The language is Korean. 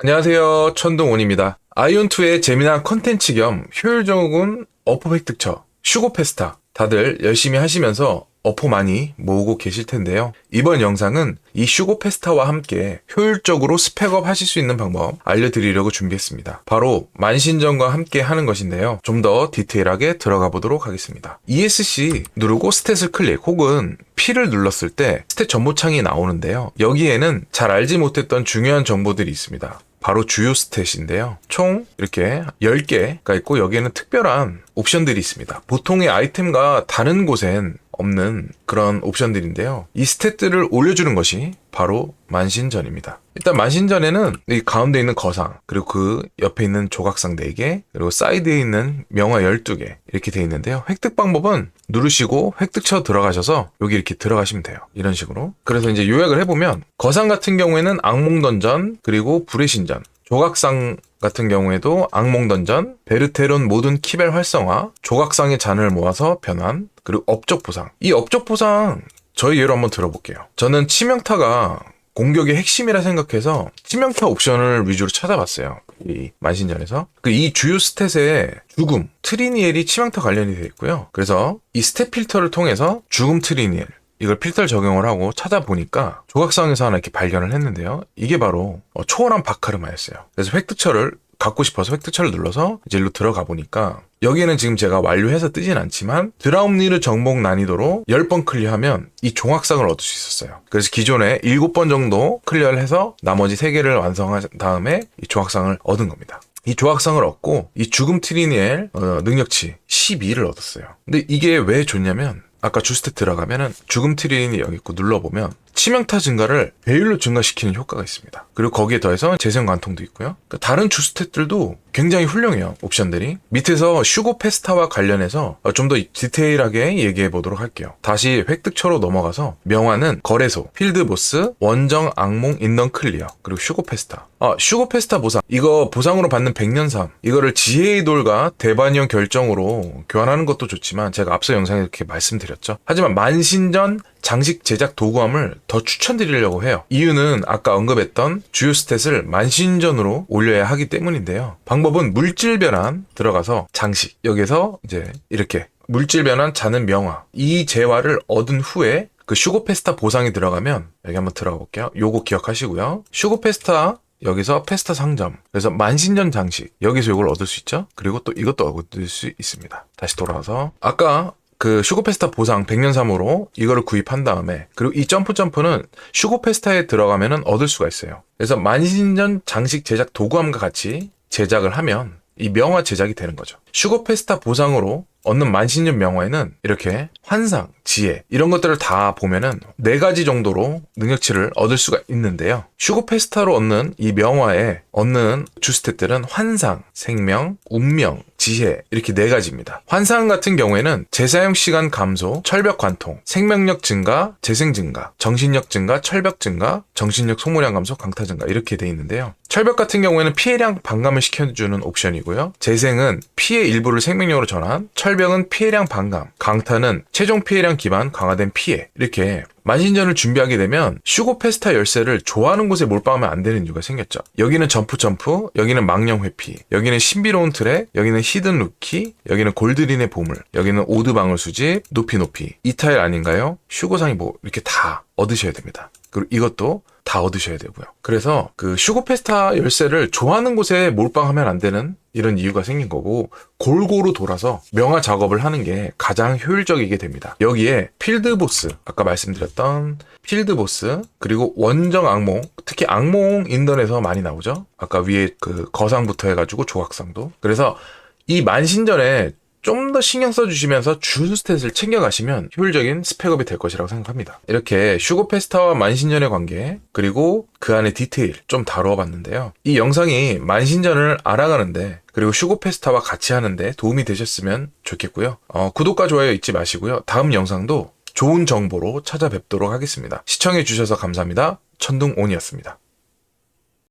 안녕하세요. 천둥온입니다. 아이온2의 재미난 컨텐츠 겸 효율적인 어포 획득처, 슈고페스타. 다들 열심히 하시면서 어포 많이 모으고 계실 텐데요. 이번 영상은 이 슈고페스타와 함께 효율적으로 스펙업 하실 수 있는 방법 알려드리려고 준비했습니다. 바로 만신전과 함께 하는 것인데요. 좀 더 디테일하게 들어가 보도록 하겠습니다. ESC 누르고 스탯을 클릭 혹은 P를 눌렀을 때 스탯 정보창이 나오는데요. 여기에는 잘 알지 못했던 중요한 정보들이 있습니다. 바로 주요 스탯인데요. 총 이렇게 10개가 있고 여기에는 특별한 옵션들이 있습니다. 보통의 아이템과 다른 곳엔 없는 그런 옵션들인데요. 이 스탯들을 올려주는 것이 바로 만신전입니다. 일단 만신전에는 이 가운데 있는 거상, 그리고 그 옆에 있는 조각상 4개, 그리고 사이드에 있는 명화 12개 이렇게 되어 있는데요. 획득 방법은 누르시고 획득처 들어가셔서 여기 이렇게 들어가시면 돼요. 이런 식으로. 그래서 이제 요약을 해보면 거상 같은 경우에는 악몽 던전, 그리고 불의 신전, 조각상 같은 경우에도 악몽 던전, 베르테론 모든 키벨 활성화, 조각상의 잔을 모아서 변환, 그리고 업적 보상. 이 업적 보상 저희 예로 한번 들어볼게요. 저는 치명타가 공격의 핵심이라 생각해서 치명타 옵션을 위주로 찾아봤어요. 이 만신전에서. 그 이 주요 스탯에 죽음, 트리니엘이 치명타 관련이 되어 있고요. 그래서 이 스탯 필터를 통해서 죽음 트리니엘, 이걸 필터를 적용을 하고 찾아보니까 조각상에서 하나 이렇게 발견을 했는데요. 이게 바로 어, 초월한 바카르마였어요. 그래서 획득처를 갖고 싶어서 획득처를 눌러서 이제 일로 들어가 보니까 여기에는 지금 제가 완료해서 뜨진 않지만 드라움니르 정복 난이도로 10번 클리어하면 이 종합상을 얻을 수 있었어요. 그래서 기존에 7번 정도 클리어를 해서 나머지 3개를 완성한 다음에 이 종합상을 얻은 겁니다. 이 조각상을 얻고 이 죽음 트리니엘 어, 능력치 12를 얻었어요. 근데 이게 왜 좋냐면 아까 주스탯 들어가면은 죽음 트리니 여기 있고 눌러보면 치명타 증가를 배율로 증가시키는 효과가 있습니다. 그리고 거기에 더해서 재생 관통도 있고요. 그러니까 다른 주스탯들도 굉장히 훌륭해요. 옵션들이. 밑에서 슈고 페스타와 관련해서 좀 더 디테일하게 얘기해 보도록 할게요. 다시 획득처로 넘어가서 명화는 거래소, 필드보스, 원정, 악몽, 인던 클리어, 그리고 슈고 페스타. 아, 슈고 페스타 보상. 이거 보상으로 받는 백년삼. 이거를 지혜의 돌과 대반영 결정으로 교환하는 것도 좋지만 제가 앞서 영상에 이렇게 말씀드렸죠. 하지만 만신전 장식 제작 도구함을 더 추천드리려고 해요. 이유는 아까 언급했던 주요 스탯을 만신전으로 올려야 하기 때문인데요. 방법은 물질 변환 들어가서 장식 여기서 이제 이렇게 물질 변환 자는 명화 이 재화를 얻은 후에 그 슈고페스타 보상이 들어가면 여기 한번 들어가 볼게요. 요거 기억하시고요. 슈고페스타 여기서 페스타 상점 그래서 만신전 장식 여기서 이걸 얻을 수 있죠 그리고 또 이것도 얻을 수 있습니다 다시 돌아와서 아까 그 슈고페스타 보상 100년3으로 이거를 구입한 다음에 그리고 이 점프 점프는 슈고페스타에 들어가면은 얻을 수가 있어요. 그래서 만신전 장식 제작 도구함과 같이 제작을 하면 이 명화 제작이 되는 거죠. 슈고페스타 보상으로 얻는 만신전 명화에는 이렇게 환상, 지혜 이런 것들을 다 보면은 네 가지 정도로 능력치를 얻을 수가 있는데요. 슈고페스타로 얻는 이 명화에 얻는 주스탯들은 환상, 생명, 운명, 지혜 이렇게 네 가지입니다. 환상 같은 경우에는 재사용 시간 감소, 철벽 관통, 생명력 증가, 재생 증가, 정신력 증가, 철벽 증가, 정신력 소모량 감소, 강타 증가 이렇게 돼 있는데요. 철벽 같은 경우에는 피해량 반감을 시켜주는 옵션이고요. 재생은 피해 일부를 생명력으로 전환, 철 벽은 피해량 반감, 강타는 최종 피해량 기반 강화된 피해 이렇게 만신전을 준비하게 되면 슈고페스타 열쇠를 좋아하는 곳에 몰빵하면 안 되는 이유가 생겼죠. 여기는 점프 점프, 여기는 망령 회피, 여기는 신비로운 트랙, 여기는 히든 루키, 여기는 골드린의 보물, 여기는 오드 방울 수집, 높이 높이. 이 타일 아닌가요? 슈고상이 뭐 이렇게 다 얻으셔야 됩니다. 그리고 이것도 다 얻으셔야 되고요. 그래서 그 슈고페스타 열쇠를 좋아하는 곳에 몰빵하면 안 되는 이런 이유가 생긴 거고 골고루 돌아서 명화 작업을 하는 게 가장 효율적이게 됩니다. 여기에 필드 보스 아까 말씀드렸던 필드 보스 그리고 원정 악몽 특히 악몽 인던에서 많이 나오죠. 아까 위에 그 거상부터 해가지고 조각상도 그래서 이 만신전에 좀 더 신경 써주시면서 주 스탯을 챙겨가시면 효율적인 스펙업이 될 것이라고 생각합니다. 이렇게 슈고페스타와 만신전의 관계 그리고 그 안의 디테일 좀 다루어 봤는데요. 이 영상이 만신전을 알아가는데 그리고 슈고페스타와 같이 하는데 도움이 되셨으면 좋겠고요. 어, 구독과 좋아요 잊지 마시고요. 다음 영상도 좋은 정보로 찾아뵙도록 하겠습니다. 시청해주셔서 감사합니다. 천둥온이었습니다.